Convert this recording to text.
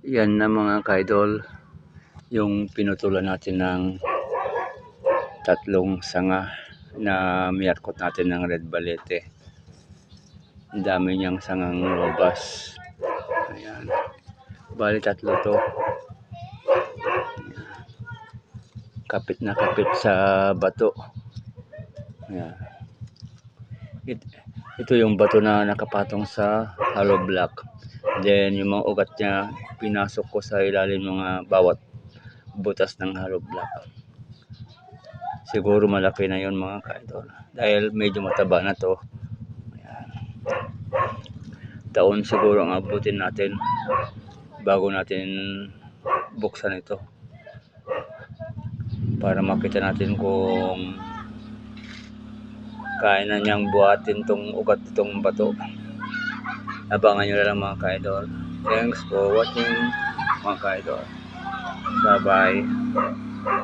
Yan na mga kaidol, yung pinutulan natin ng tatlong sanga na miyarkot natin ng red balete. Ang dami niyang sangang robas. Ayan. Bali tatlo to. Kapit na kapit sa bato. Ayan. It, ito yung bato na nakapatong sa hollow block. Then yung mga ugat niya pinasok ko sa ilalim mga bawat butas ng hollow block. Siguro malaki na yon mga kaidol. Dahil medyo mataba na to. Ayan. Taon siguro ang abutin natin bago natin buksan ito. Para makita natin kung kaya na niyang buhatin tong ugat itong bato. Abangan nyo na lang mga kaidol. Thanks for watching mga kaidol. Bye bye.